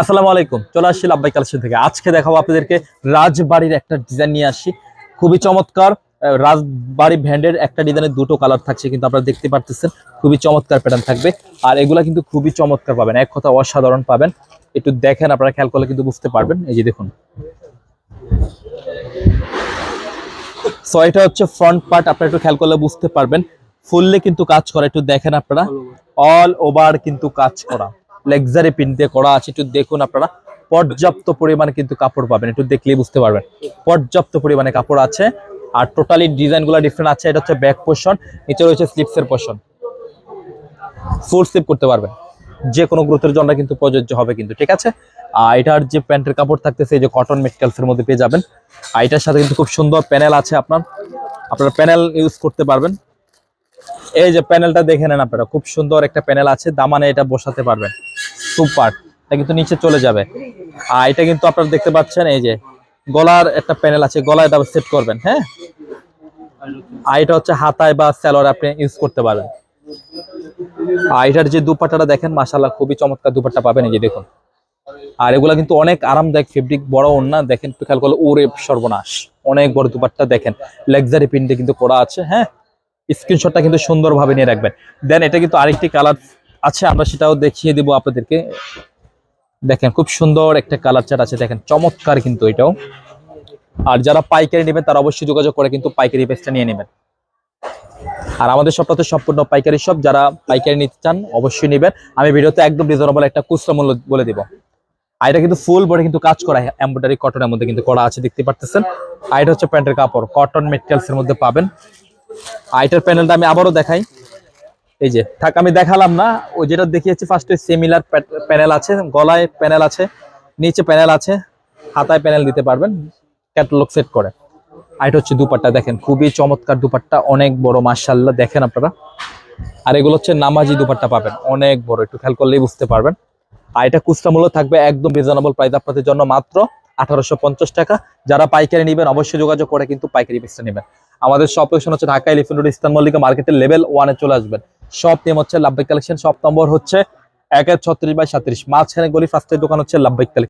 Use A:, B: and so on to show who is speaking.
A: আসসালামু আলাইকুম, চলে আসছি লাব্বাই কালেকশন থেকে। আজকে দেখাবো আপনাদেরকে রাজবাড়ির একটা ডিজাইন নিয়ে আসি খুবই চমৎকার রাজবাড়ি ব্র্যান্ডের একটা ডিজাইনের দুটো কালার থাকছে, কিন্তু আপনারা দেখতে পারতেছেন, খুবই চমৎকার প্যাটার্ন থাকবে। আর এগুলা কিন্তু খুবই চমৎকার পাবেন, এক কথা অসাধারণ পাবেন। একটু দেখেন, আপনারা খেয়াল করলে কিন্তু বুঝতে পারবেন। এই যে দেখুন। সো এটা হচ্ছে ফ্রন্ট পার্ট আপনারা একটু খেয়াল করলে বুঝতে পারবেন। ফুললে কিন্তু কাজ করা, একটু দেখেন আপনারা। অল ওভার কিন্তু কাজ করা। লেক্সারি প্রিন্ট দিয়ে করা আছে, একটু দেখুন আপনারা। পর্যাপ্ত পরিমাণে কিন্তু কাপড় পাবেন, একটু দেখলেই বুঝতে পারবেন। পর্যাপ্ত পরিমাণে কাপড় আছে, আর টোটালি ডিজাইনগুলো ডিফারেন্ট আছে, এটা হচ্ছে ব্যাক পোর্শন নিচে রয়েছে স্লিপসের পোর্শন ফুল স্লিপ করতে পারবেন। যে কোনো গ্রোথের জন্য কিন্তু প্রযোজ্য হবে কিন্তু, ঠিক আছে? আর এটার যে প্যান্টের কাপড় থাকতেছে, এই যে কটন মেটেরিয়ালস এর মধ্যে পেয়ে যাবেন। আর এটার সাথে কিন্তু খুব সুন্দর প্যানেল আছে আপনার। আপনারা প্যানেল ইউজ করতে পারবেন। এই যে প্যানেলটা দেখে নেন আপনারা, খুব সুন্দর একটা প্যানেল আছে, দামানে এটা বসাতে পারবেন। সুপার। এটা কিন্তু নিচে চলে যাবে। আর এটা কিন্তু আপনারা দেখতে পাচ্ছেন, এই যে গলার একটা প্যানেল আছে গলা এটা সেট করবেন হ্যাঁ? আর এটা হচ্ছে হাতায় বা স্যালোয়ার আপনি ইউজ করতে পারবেন আর এটার যে দুপাট্টাটা দেখেন মাশাল্লাহ খুবই চমৎকার দুপাট্টা পাবেন, এই যে দেখুন। আর এগুলা কিন্তু অনেক আরামদায়ক ফেব্রিক বড় ওড়না দেখেন খেয়াল করলে ওরে সর্বনাশ। অনেক বড় দুপাট্টা দেখেন। লেক্সারি প্রিন্টে কিন্তু করা আছে হ্যাঁ? স্ক্রিনশটটা কিন্তু সুন্দরভাবে নিয়ে রাখবেন। দেন এটা কিন্তু আরেকটি কালার আছে আমরা সেটাও দেখিয়ে দিব আপনাদেরকে। দেখেন, খুব সুন্দর একটা কালার চার্ট আছে। দেখেন, চমৎকার কিন্তু এটাও। আর যারা পাইকারি নেবেন, তারা অবশ্যই যোগাযোগ করে কিন্তু পাইকারি পেজটা নিয়ে নেবেন। আর আমাদের সবটা তো সম্পূর্ণ পাইকারি সব যারা পাইকারি নিতে চান, অবশ্যই নেবেন। আমি ভিডিওতে একদম রিজনেবল একটা খুচরা মূল্য বলে দিব। আর এটা কিন্তু ফুল বডি কিন্তু কাজ করা এমব্রয়ডারি কটনের মধ্যে কিন্তু করা আছে, দেখতে পারতেছেন। আর এটা হচ্ছে প্যান্টের কাপড় কটন মেটেরিয়ালস এর মধ্যে পাবেন। আইটার প্যানেলটা আমি আবারও দেখাই। এই যে, থাক, আমি দেখালাম না। ওই যেটা দেখিয়েছি ফার্স্টে সিমিলার প্যানেল আছে, গলায় প্যানেল আছে, নিচে প্যানেল আছে, হাতায় প্যানেল দিতে পারবেন ক্যাটালগ সেট করে। আর এটা হচ্ছে দুপাট্টা, দেখেন, খুবই চমৎকার দুপাট্টা, অনেক বড় মার্শাল্লাহ দেখেন আপনারা। আর এগুলো হচ্ছে নামাজি দুপাট্টা পাবেন, অনেক বড়, একটু খেয়াল করলেই বুঝতে পারবেন। আর এটা খুচরা মূল্য থাকবে একদম রিজনেবল প্রাইস আপনাদের জন্য মাত্র আঠারোশো পঞ্চাশ টাকা। যারা পাইকারি নেবেন, অবশ্যই যোগাযোগ করে কিন্তু পাইকারি পিসটা নেবেন। আমাদের সব লোকেশন হচ্ছে Dhaka Elephant Road Eastern Mallika মার্কেটের লেভেল ওয়ানে চলে আসবেন। শপ নেম হচ্ছে লাভবাইক কালেকশন সব নম্বর হচ্ছে এক এক ছত্রিশ বাই সাত্রিশ। মাঝখানে গলি ফার্স্টের দোকান হচ্ছে লাভবাইক কালেকশন